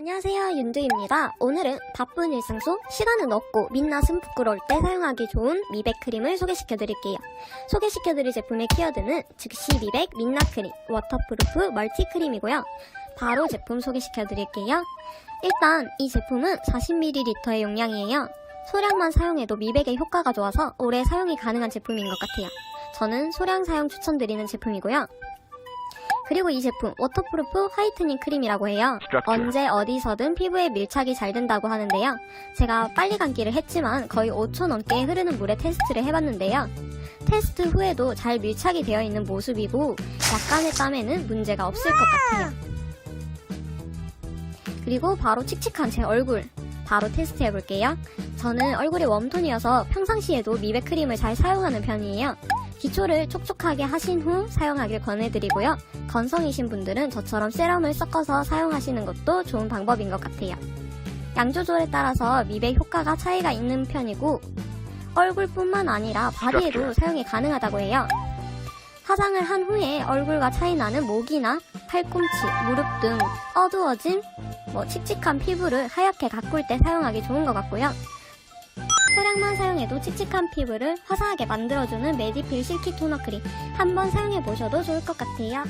안녕하세요 윤두입니다. 오늘은 바쁜 일상 속 시간은 없고 민낯은 부끄러울 때 사용하기 좋은 미백 크림을 소개시켜 드릴게요. 소개시켜 드릴 제품의 키워드는 즉시 미백 민낯 크림 워터프루프 멀티 크림이고요. 바로 제품 소개시켜 드릴게요. 일단 이 제품은 40ml의 용량이에요. 소량만 사용해도 미백에 효과가 좋아서 오래 사용이 가능한 제품인 것 같아요. 저는 소량 사용 추천드리는 제품이고요. 그리고 이 제품 워터프루프 화이트닝 크림이라고 해요. 언제 어디서든 피부에 밀착이 잘 된다고 하는데요. 제가 빨리 감기를 했지만 거의 5초 넘게 흐르는 물에 테스트를 해봤는데요. 테스트 후에도 잘 밀착이 되어 있는 모습이고 약간의 땀에는 문제가 없을 것 같아요. 그리고 바로 칙칙한 제 얼굴 바로 테스트 해볼게요. 저는 얼굴이 웜톤이어서 평상시에도 미백 크림을 잘 사용하는 편이에요. 기초를 촉촉하게 하신 후 사용하길 권해드리고요. 건성이신 분들은 저처럼 세럼을 섞어서 사용하시는 것도 좋은 방법인 것 같아요. 양 조절에 따라서 미백 효과가 차이가 있는 편이고 얼굴뿐만 아니라 바디에도 사용이 가능하다고 해요. 화장을 한 후에 얼굴과 차이 나는 목이나 팔꿈치, 무릎 등 어두워진 뭐 칙칙한 피부를 하얗게 가꿀 때 사용하기 좋은 것 같고요. 소량만 사용해도 칙칙한 피부를 화사하게 만들어주는 메디필 실키 토너 크림 한번 사용해 보셔도 좋을 것 같아요.